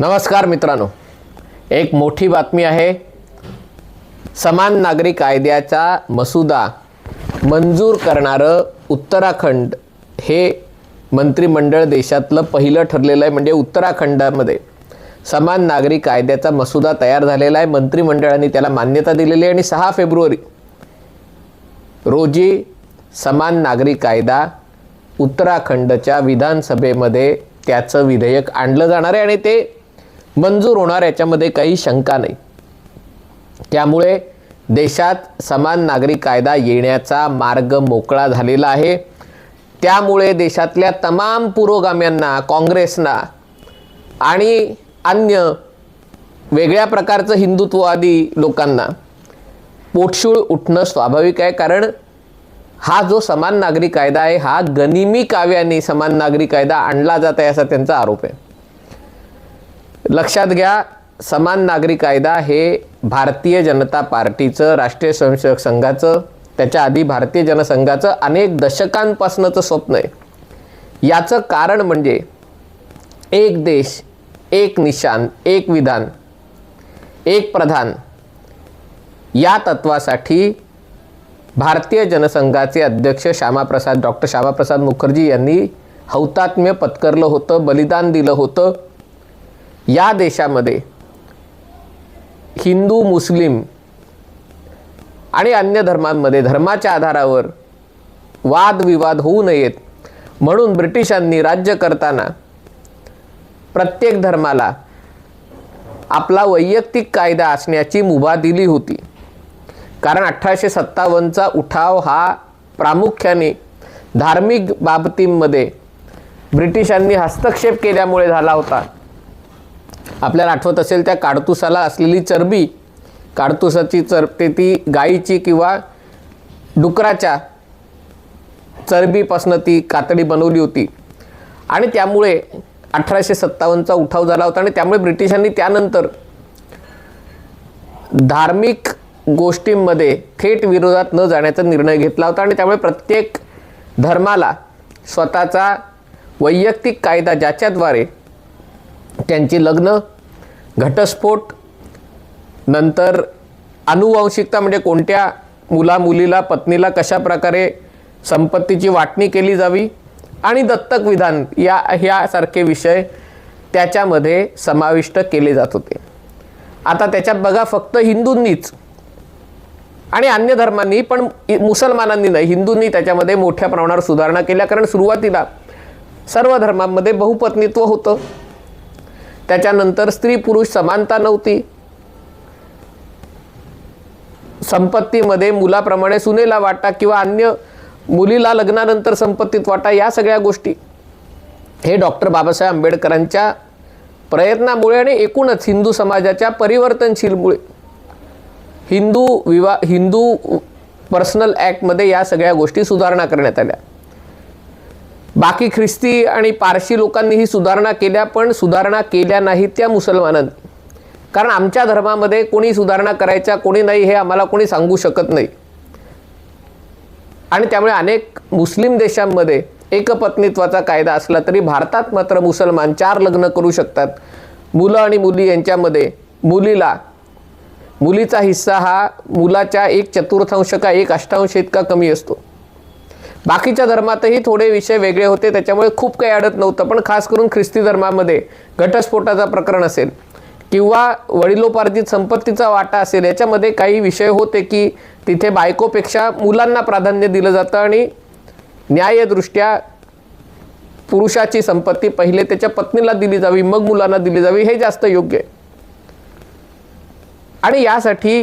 नमस्कार मित्रांनो. एक मोठी बातमी आहे. समान नागरी कायद्याचा मसुदा मंजूर करणारं उत्तराखंड हे मंत्रिमंडळ देशातलं पहिलं ठरलेलं आहे. म्हणजे उत्तराखंडामध्ये समान नागरी कायद्याचा मसुदा तयार झालेला आहे. मंत्रिमंडळाने त्याला मान्यता दिलेली आहे. आणि सहा फेब्रुवारी रोजी समान नागरी कायदा उत्तराखंडच्या विधानसभेमध्ये त्याचं विधेयक आणलं जाणार आहे. आणि ते मंजूर होणार याच्यामध्ये काही शंका नाही. त्यामुळे देशात समान नागरी कायदा येण्याचा मार्ग मोकळा झालेला आहे. त्यामुळे देशातल्या तमाम पुरोगाम्यांना काँग्रेसना आणि अन्य वेगळ्या प्रकारचं हिंदुत्ववादी लोकांना पोटशूळ उठणं स्वाभाविक आहे. कारण हा जो समान नागरी कायदा आहे हा गनिमी काव्याने समान नागरी कायदा आणला जात आहे असा त्यांचा आरोप आहे. लक्षात घ्या समान नागरी कायदा हे भारतीय जनता पार्टीचं राष्ट्रीय स्वयंसेवक संघाचं त्याच्या आधी भारतीय जनसंघाचं अनेक दशकांपासूनचं स्वप्न आहे. याचं कारण म्हणजे एक देश एक निशान एक विधान एक प्रधान. या तत्वासाठी भारतीय जनसंघाचे अध्यक्ष श्यामाप्रसाद डॉक्टर श्यामाप्रसाद मुखर्जी यांनी हौतात्म्य पत्करलं होतं बलिदान दिलं होतं. या देशामध्ये हिंदू मुस्लिम आणि अन्य धर्मांमध्ये धर्माच्या आधारावर वादविवाद होऊ नयेत. म्हणून ब्रिटिशांनी राज्य करताना प्रत्येक धर्माला आपला वैयक्तिक कायदा असण्याची मुभा दिली होती. कारण अठराशे सत्तावन्नचा उठाव हा प्रामुख्याने धार्मिक बाबतींमध्ये ब्रिटिशांनी हस्तक्षेप केल्यामुळे झाला होता. आपल्याला आठवत असेल त्या काडतुसाला असलेली चरबी काडतुसाची चर ते ती गाईची किंवा डुकराच्या चरबीपासनं ती कातडी बनवली होती. आणि त्यामुळे अठराशे सत्तावन्नचा उठाव झाला होता आणि त्यामुळे ब्रिटिशांनी त्यानंतर धार्मिक गोष्टींमध्ये थेट विरोधात न जाण्याचा निर्णय घेतला होता आणि त्यामुळे प्रत्येक धर्माला स्वतःचा वैयक्तिक कायदा ज्याच्याद्वारे त्यांची लग्न घटस्फोट नंतर अनुवंशिकता म्हणजे कोणत्या मुला मुलीला पत्नीला कशा प्रकारे संपत्तीची वाटणी केली जावी आणि दत्तक विधान या ह्यासारखे विषय त्याच्यामध्ये समाविष्ट केले जात होते. आता त्याच्यात बघा फक्त हिंदूंनीच आणि अन्य धर्मांनी पण मुसलमानांनी नाही हिंदूंनी त्याच्यामध्ये मोठ्या प्रमाणावर सुधारणा केल्या. कारण सुरुवातीला सर्व धर्मांमध्ये बहुपत्नीत्व होतं. त्याच्यानंतर स्त्री पुरुष समानता नव्हती. संपत्तीमध्ये मुलाप्रमाणे सुनेला वाटा किंवा अन्य मुलीला लग्नानंतर संपत्तीत वाटा या सगळ्या गोष्टी. हे डॉक्टर बाबासाहेब आंबेडकरांच्या प्रयत्नामुळे आणि एकूणच हिंदू समाजाच्या परिवर्तनशीलमुळे. हिंदू विवा हिंदू पर्सनल ॲक्टमध्ये या सगळ्या गोष्टी सुधारणा करण्यात आल्या. बाकी ख्रिस्ती आणि पारशी लोकांनीही सुधारणा केल्या पण सुधारणा केल्या नाहीत त्या मुसलमानांनी. कारण आमच्या धर्मामध्ये कोणी सुधारणा करायच्या कोणी नाही हे आम्हाला कोणी सांगू शकत नाही. आणि त्यामुळे अनेक मुस्लिम देशांमध्ये एकपत्नीत्वाचा कायदा असला तरी भारतात मात्र मुसलमान चार लग्न करू शकतात. मुलं आणि मुली यांच्यामध्ये मुलीला मुलीचा हिस्सा हा मुलाच्या एक चतुर्थांश का एक अष्टांश इतका कमी असतो. बाकीच्या धर्मातही थोडे विषय वेगळे होते त्याच्यामुळे खूप काही अडत नव्हतं. पण खास करून ख्रिस्ती धर्मामध्ये घटस्फोटाचा प्रकरण असेल किंवा वडिलोपार्जित संपत्तीचा वाटा असेल याच्यामध्ये काही विषय होते की तिथे बायकोपेक्षा मुलांना प्राधान्य दिलं जातं आणि न्यायदृष्ट्या पुरुषाची संपत्ती पहिले त्याच्या पत्नीला दिली जावी मग मुलांना दिली जावी हे जास्त योग्य आहे. आणि यासाठी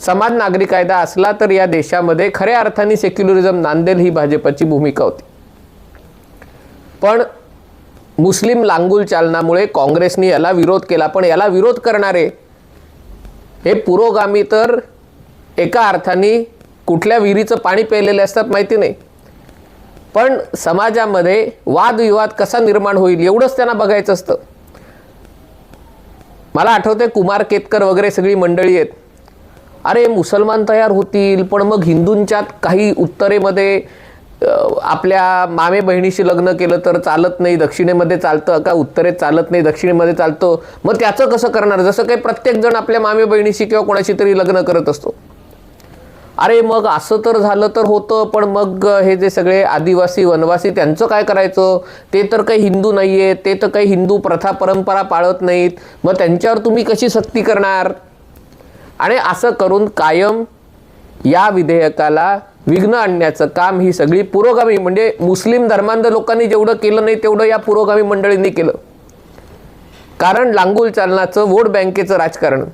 समान नागरी कायदा असला तर या देशामध्ये खऱ्या अर्थाने सेक्युलरिझम नांदेल ही भाजपची भूमिका होती. पण मुस्लिम लांगुल चालनामुळे काँग्रेसने याला विरोध केला. पण याला विरोध करणारे हे पुरोगामी तर एका अर्थाने कुठल्या विहिरीचं पाणी प्यायलेले असतात माहिती नाही. पण समाजामध्ये वादविवाद कसा निर्माण होईल एवढंच त्यांना बघायचं असतं. मला आठवते कुमार केतकर वगैरे सगळी मंडळी आहेत. अरे मुसलमान तयार होतील पण मग हिंदूंच्यात काही उत्तरेमध्ये आपल्या मामे बहिणीशी लग्न केलं तर चालत नाही दक्षिणेमध्ये चालतं का उत्तरेत चालत नाही दक्षिणेमध्ये चालतं? मग त्याचं कसं करणार? जसं काही प्रत्येक जण आपल्या मामे बहिणीशी किंवा कोणाशी तरी लग्न करत असतो. अरे मग असं तर झालं तर होतं पण मग हे जे सगळे आदिवासी वनवासी त्यांचं काय करायचं? ते तर काही हिंदू नाही आहेत ते तर काही हिंदू प्रथा परंपरा पाळत नाहीत. मग त्यांच्यावर तुम्ही कशी सक्ती करणार? आणि असं करून कायम या विधेयकाला विघ्न आणण्याचं काम ही सगळी पुरोगामी म्हणजे मुस्लिम धर्मांध लोकांनी जेवढं केलं नाही तेवढं या पुरोगामी मंडळींनी केलं. कारण लांगूल चालनाचं वोट बँकेचं राजकारण.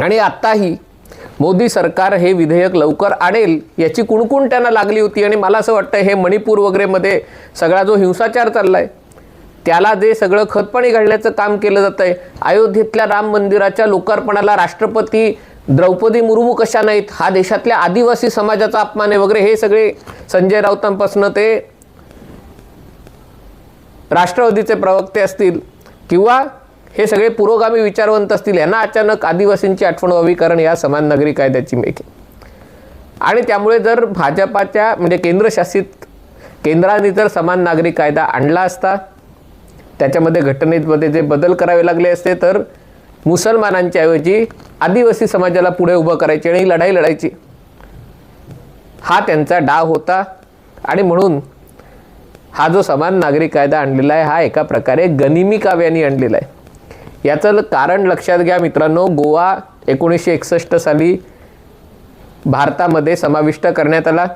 आणि आत्ताही मोदी सरकार हे विधेयक लवकर आणेल याची कुणकुण त्यांना लागली होती आणि मला असं वाटतं हे मणिपूर वगैरेमध्ये सगळा जो हिंसाचार चाललाय त्याला जे सगळं खतपाणी घालण्याचं काम केलं जात आहे अयोध्येतल्या राम मंदिराच्या लोकार्पणाला राष्ट्रपती द्रौपदी मुर्मू कशा नाहीत? हा देशातल्या आदिवासी समाजाचा अपमान आहे वगैरे हे सगळे संजय राऊतांपासून ते राष्ट्रवादीचे प्रवक्ते असतील किंवा हे सगळे पुरोगामी विचारवंत असतील यांना अचानक आदिवासींची आठवण व्हावी कारण या समान नागरी कायद्याची मेकिंग आणि त्यामुळे जर भाजपाच्या म्हणजे केंद्रशासित केंद्राने जर समान नागरी कायदा आणला असता त्याच्यामध्ये घटनेमध्ये जे बदल करावे लागले असते तर मुसलमानांच्या ऐवजी आदिवासी समाजाला पुढे उभं करायची आणि ही लढाई लढायची. हा त्यांचा डाव होता. आणि म्हणून हा जो समान नागरी कायदा आणलेला आहे हा एका प्रकारे गनिमी काव्याने आणलेला आहे. याचं कारण लक्षात घ्या मित्रांनो गोवा एकोणीसशे एकसष्ट साली भारतामध्ये समाविष्ट करण्यात आला.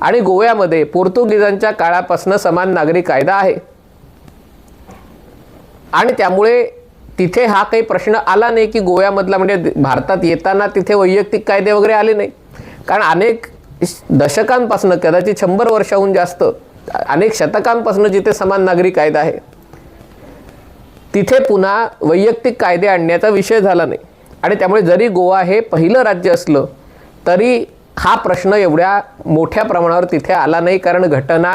आणि गोव्यामध्ये पोर्तुगीजांच्या काळापासून समान नागरी कायदा आहे. आणि त्यामुळे तिथे हा काही प्रश्न आला नाही की गोव्यामधला म्हणजे भारतात येताना तिथे वैयक्तिक कायदे वगैरे आले नाही. कारण अनेक दशकांपासून कदाचित शंभर वर्षाहून जास्त अनेक शतकांपासून जिथे समान नागरी कायदा आहे तिथे पुन्हा वैयक्तिक कायदे आणण्याचा विषय झाला नाही. आणि त्यामुळे जरी गोवा हे पहिलं राज्य असलं तरी हा प्रश्न एवढ्या मोठ्या प्रमाणावर तिथे आला नाही. कारण घटना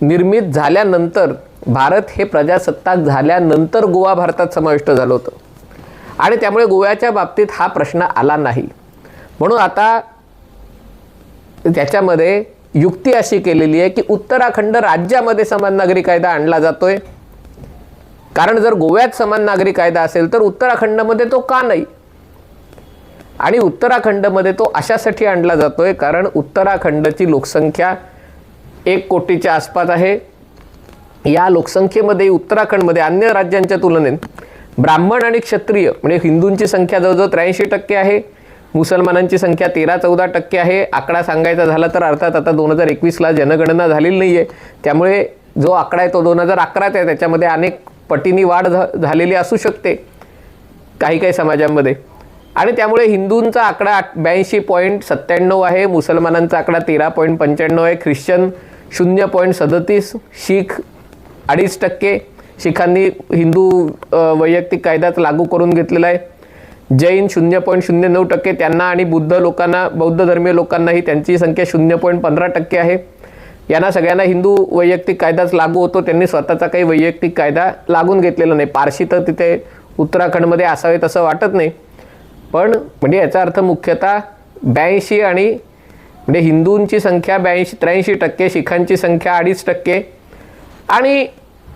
निर्मित झाल्यानंतर भारत हे प्रजासत्ताक झाल्यानंतर गोवा भारतात समाविष्ट झालं होतं. आणि त्यामुळे गोव्याच्या बाबतीत हा प्रश्न आला नाही. म्हणून आता त्याच्यामध्ये युक्ती अशी केलेली आहे की उत्तराखंड राज्यामध्ये समान नागरी कायदा आणला जातोय. कारण जर गोव्यात समान नागरी कायदा असेल तर उत्तराखंडमध्ये तो का नाही? आणि उत्तराखंडमध्ये तो अशासाठी आणला जातोय कारण उत्तराखंडची लोकसंख्या एक कोटीच्या आसपास आहे. या लोकसंख्येमध्ये उत्तराखंडमध्ये अन्य राज्यांच्या तुलनेत ब्राह्मण आणि क्षत्रिय म्हणजे हिंदूंची संख्या जवळजवळ त्र्याऐंशी टक्के आहे मुसलमानांची संख्या तेरा चौदा टक्के आहे. आकडा सांगायचा झाला तर अर्थात आता दोन हजार एकवीसला जनगणना झालेली नाही आहे त्यामुळे जो आकडा आहे तो दोन हजार अकराचा आहे. त्याच्यामध्ये अनेक पटींनी वाढ झालेली असू शकते काही काही समाजांमध्ये. आणि त्यामुळे हिंदूंचा आकडा ब्याऐंशी पॉईंट सत्त्याण्णव आहे मुसलमानांचा आकडा तेरा पॉईंट पंच्याण्णव आहे ख्रिश्चन शून्य पॉईंट सदतीस शीख अडीच टक्के शिखांनी हिंदू वैयक्तिक कायदाच लागू करून घेतलेला आहे. जैन शून्य पॉईंट शून्य नऊ टक्के त्यांना आणि बुद्ध लोकांना बौद्ध धर्मीय लोकांनाही त्यांची संख्या शून्य पॉईंट पंधरा टक्के आहे. यांना सगळ्यांना हिंदू वैयक्तिक कायदाच लागू होतो. त्यांनी स्वतःचा काही वैयक्तिक कायदा लागून घेतलेला नाही. पारशी तर तिथे उत्तराखंडमध्ये असावेत असं वाटत नाही. पण म्हणजे याचा अर्थ मुख्यतः ब्याऐंशी आणि म्हणजे हिंदूंची संख्या ब्याऐंशी त्र्याऐंशी टक्के शिखांची संख्या अडीच टक्के आणि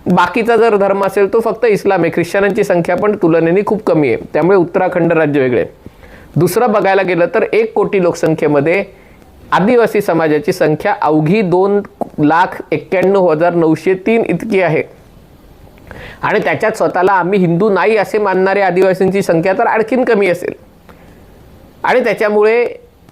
बाकीचा जर धर्म असेल तो फक्त इस्लाम आहे. ख्रिश्चनांची संख्या पण तुलनेने खूप कमी आहे. त्यामुळे उत्तराखंड राज्य वेगळे आहे. दुसरं बघायला गेलं तर एक कोटी लोकसंख्येमध्ये आदिवासी समाजाची संख्या अवघी दोन लाख एक्क्याण्णव हजार नऊशे तीन इतकी आहे. आणि त्याच्यात स्वतःला आम्ही हिंदू नाही असे मानणारे आदिवासींची संख्या तर आणखीन कमी असेल. आणि त्याच्यामुळे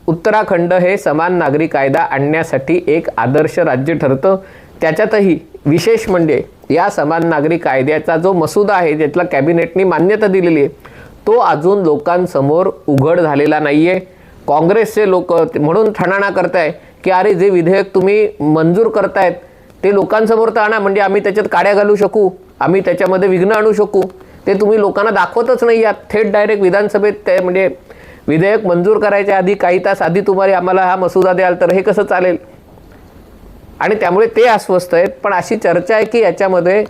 उत्तराखंड हे समान नागरी कायदा आणण्यासाठी एक आदर्श राज्य ठरतं. त्याच्यातही विशेष म्हणजे या समान नागरी कायद्याचा जो मसुदा आहे ज्यातला कॅबिनेटनी मान्यता दिलेली आहे तो अजून लोकांसमोर उघड झालेला नाही आहे काँग्रेसचे लोक म्हणून ठणाणा करताय की अरे जे विधेयक तुम्ही मंजूर करतायत ते लोकांसमोर तर आणा म्हणजे आम्ही त्याच्यात काड्या घालू शकू आम्ही त्याच्यामध्ये विघ्न आणू शकू. ते तुम्ही लोकांना दाखवतच नाही आहात. थेट डायरेक्ट विधानसभेत ते म्हणजे विधेयक मंजूर करायच्या आधी काही तास आधी तुम्हाला आम्हाला हा मसुदा द्याल तर हे कसं चालेल? आणि त्यामुळे ते अस्वस्थ आहेत. पण अशी चर्चा आहे की याच्यामध्ये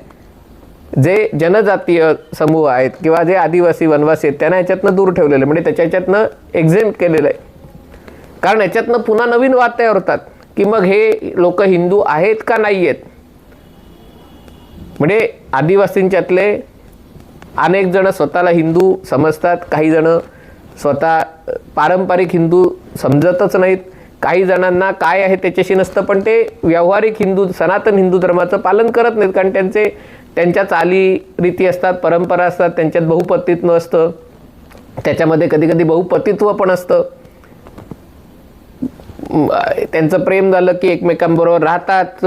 जे जनजातीय समूह आहेत किंवा जे आदिवासी वनवासी आहेत त्यांना याच्यातनं दूर ठेवलेलं आहे. म्हणजे त्याच्या याच्यातनं एक्झेम्ट केलेलं आहे. कारण याच्यातनं पुन्हा नवीन वाद तयार होतात की मग हे लोक हिंदू आहेत का नाही आहेत? म्हणजे आदिवासींच्यातले अनेक जण स्वतःला हिंदू समजतात. काही जण स्वतः पारंपरिक हिंदू समजतच नाहीत. काही जणांना काय आहे त्याच्याशी नसतं पण ते व्यावहारिक हिंदू सनातन हिंदू धर्माचं पालन करत नाहीत कारण त्यांचे त्यांच्या चाली रीती असतात परंपरा असतात त्यांच्यात बहुपतित्व असतं त्याच्यामध्ये कधी कधी बहुपतित्व पण असतं. त्यांचं प्रेम झालं की एकमेकांबरोबर राहतात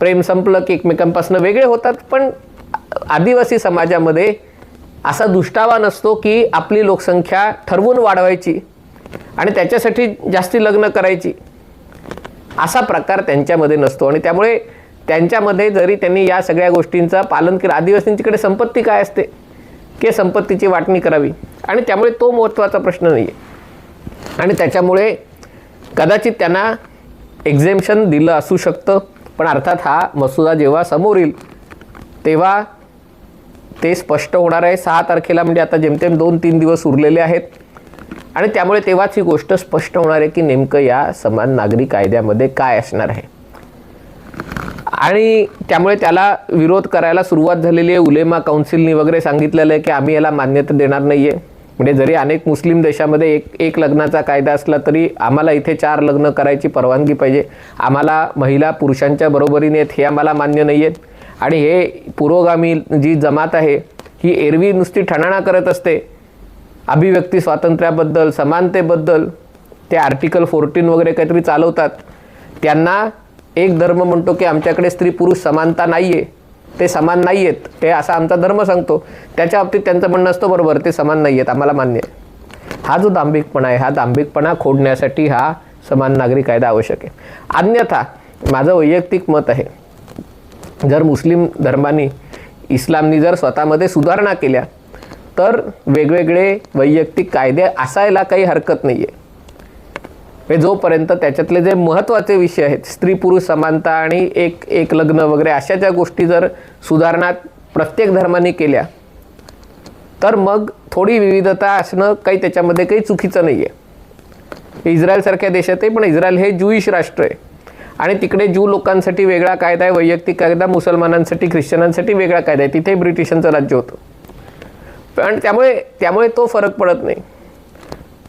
प्रेम संपलं की एकमेकांपासून वेगळे होतात पण आदिवासी समाजामध्ये असा दुष्टावा नसतो की आपली लोकसंख्या ठरवून वाढवायची. आणि त्याच्यासाठी जास्ती लग्न करायची. असा प्रकार त्यांच्यामध्ये नसतो. आणि त्यामुळे त्यांच्यामध्ये जरी त्यांनी या सगळ्या गोष्टींचं पालन केलं आदिवासींच्याकडे संपत्ती काय असते? की संपत्तीची वाटणी करावी? आणि त्यामुळे तो महत्त्वाचा प्रश्न नाही आहे आणि त्याच्यामुळे कदाचित त्यांना एक्झेम्शन दिलं असू शकतं पण अर्थात हा मसुदा जेव्हा समोर येईल तेव्हा ते स्पष्ट होणार आहे. सहा तारखेला म्हणजे आता जेमतेम दोन तीन दिवस उरलेले आहेत. आणि त्यामुळे तेव्हाच ही गोष्ट स्पष्ट होणार आहे की नेमकं या समान नागरी कायद्यामध्ये काय असणार आहे. आणि त्यामुळे त्याला विरोध करायला सुरुवात झालेली आहे. उलेमा काउन्सिलनी वगैरे सांगितलेलं आहे की आम्ही याला मान्यता देणार नाही आहे म्हणजे जरी अनेक मुस्लिम देशामध्ये एक एक लग्नाचा कायदा असला तरी आम्हाला इथे चार लग्न करायची परवानगी पाहिजे. आम्हाला महिला पुरुषांच्या बरोबरीने आहेत हे आम्हाला मान्य नाही आहेत आणि हे पुरोगामी जी जमात आहे ही एरवी नुसती ठणाणा करत असते. अभिव्यक्ती स्वातंत्र्याबद्दल समानतेबद्दल ते आर्टिकल फोर्टीन वगैरे काहीतरी चालवतात. त्यांना एक धर्म म्हणतो की आमच्याकडे स्त्री पुरुष समानता नाही आहे ते समान नाही आहेत हे असा आमचा धर्म सांगतो. त्याच्या बाबतीत त्यांचं म्हणणं असतं बरोबर ते समान नाही आहेत आम्हाला मान्य आहे. हा जो दांभिकपणा आहे हा दांभिकपणा खोडण्यासाठी हा समान नागरी कायदा आवश्यक आहे. अन्यथा माझं वैयक्तिक मत आहे जर मुस्लिम धर्मानी इस्लामनी जर स्वतःमध्ये सुधारणा केल्या तर वेगवेगळे वैयक्तिक कायदे असायला काही हरकत नाही आहे हे जोपर्यंत त्याच्यातले जे महत्त्वाचे विषय आहेत स्त्री पुरुष समानता आणि एक एक लग्न वगैरे अशा ज्या गोष्टी जर सुधारणा प्रत्येक धर्माने केल्या तर मग थोडी विविधता असणं काही त्याच्यामध्ये काही चुकीचं नाही आहे इस्रायलसारख्या देशात आहे पण इस्रायल हे ज्यूइश राष्ट्र आहे. आणि तिकडे ज्यू लोकांसाठी वेगळा कायदा आहे वैयक्तिक कायदा मुसलमानांसाठी ख्रिश्चनांसाठी वेगळा कायदा आहे. तिथे ब्रिटिशांचं राज्य होतं. पण त्यामुळे त्यामुळे तो फरक पडत नाही.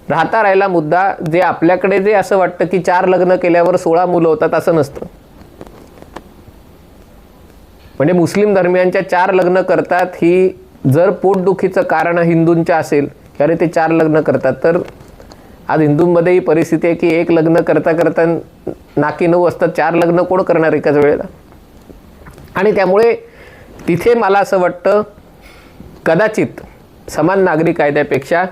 राहता राहिला मुद्दा जे आपल्याकडे जे असं वाटतं की चार लग्न केल्यावर सोळा मुलं होतात असं नसतं. म्हणजे मुस्लिम धर्मियांच्या चार लग्न करतात ही जर पोटदुखीचं कारण हिंदूंच्या असेल की अरे ते चार लग्न करतात तर आज हिंदूंमध्ये ही परिस्थिती आहे की एक लग्न करता करता नाकी नऊ असतात चार लग्न कोण करणार एकाच वेळेला? आणि त्यामुळे तिथे मला असं वाटतं कदाचित समान नागरी कायद्यापेक्षा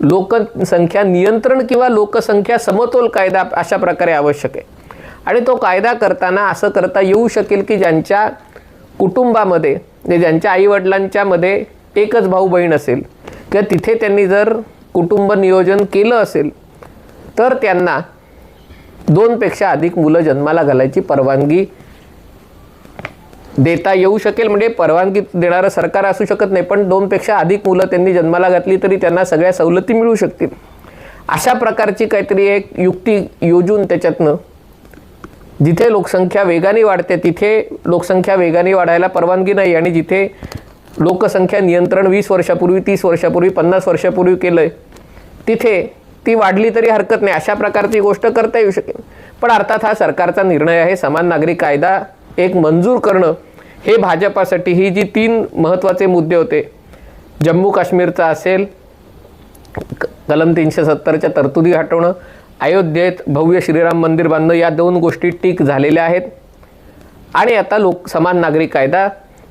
लोकसंख्या नियंत्रण किंवा लोकसंख्या समतोल कायदा अशा प्रकारे आवश्यक आहे. आणि तो कायदा करताना असं करता येऊ शकेल की ज्यांच्या कुटुंबामध्ये म्हणजे ज्यांच्या आईवडिलांच्या मध्ये एकच भाऊ बहीण असेल किंवा तिथे त्यांनी जर कुटुंब नियोजन केलं असेल तर त्यांना दोनपेक्षा अधिक मुलं जन्माला घालायची परवानगी देता येऊ शकेल म्हणजे परवानगी देणारं सरकार असू शकत नाही पण दोनपेक्षा अधिक मुलं त्यांनी जन्माला घातली तरी त्यांना सगळ्या सवलती मिळू शकतील. अशा प्रकारची काहीतरी एक युक्ती योजून त्याच्यातनं जिथे लोकसंख्या वेगाने वाढते तिथे लोकसंख्या वेगाने वाढायला परवानगी नाही आणि जिथे लोकसंख्या नियंत्रण वीस वर्षापूर्वी तीस वर्षापूर्वी पन्नास वर्षापूर्वी केलं आहे तिथे ती वाढली तरी हरकत नाही. अशा प्रकारची गोष्ट करता येऊ शकेल. पण अर्थात हा सरकारचा निर्णय आहे समान नागरी कायदा एक मंजूर करणं हे भाजपासाठी ही जी तीन महत्त्वाचे मुद्दे होते. जम्मू काश्मीरचा असेल कलम तीनशे सत्तरच्या तरतुदी हटवणं अयोध्येत भव्य श्रीराम मंदिर बांधणं या दोन गोष्टी टीक झालेल्या आहेत. आणि आता लोक समान नागरी कायदा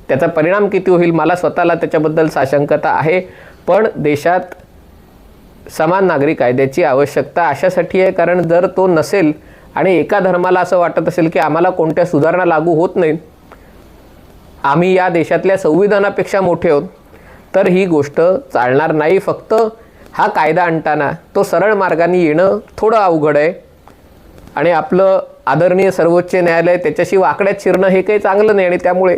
त्याचा परिणाम किती होईल मला स्वतःला त्याच्याबद्दल साशंकता आहे. पण देशात समान नागरी कायद्याची आवश्यकता अशासाठी आहे कारण जर तो नसेल आणि एका धर्माला असं वाटत असेल की आम्हाला कोणत्या सुधारणा लागू होत नाहीत आम्ही या देशातल्या संविधानापेक्षा मोठे आहोत. तर ही गोष्ट चालणार नाही फक्त हा कायदा आणताना. तो सरळ मार्गाने येणं थोडं अवघड आहे. आणि आपलं आदरणीय सर्वोच्च न्यायालय त्याच्याशी वाकड्यात शिरणं हे काही चांगलं नाही आणि त्यामुळे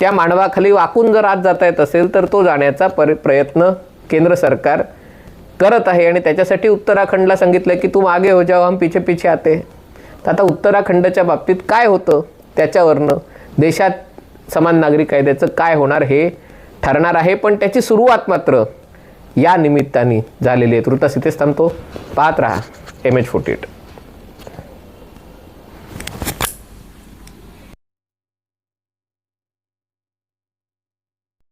त्या मांडवाखाली वाकून जर आत जाता येत असेल तर तो जाण्याचा पर प्रयत्न केंद्र सरकार करत आहे आणि त्याच्यासाठी उत्तराखंडला सांगितलं की तू मागे हो जाओ हम पिछे पिछे आते तर आता उत्तराखंडच्या बाबतीत काय होतं? त्याच्यावरनं देशात समान नागरिक कायद्याचं काय होणार हे ठरणार आहे पण त्याची सुरुवात मात्र या निमित्ताने झालेली आहे. तुर्तास इथेच थांबतो. पाहत राहा. M H forty eight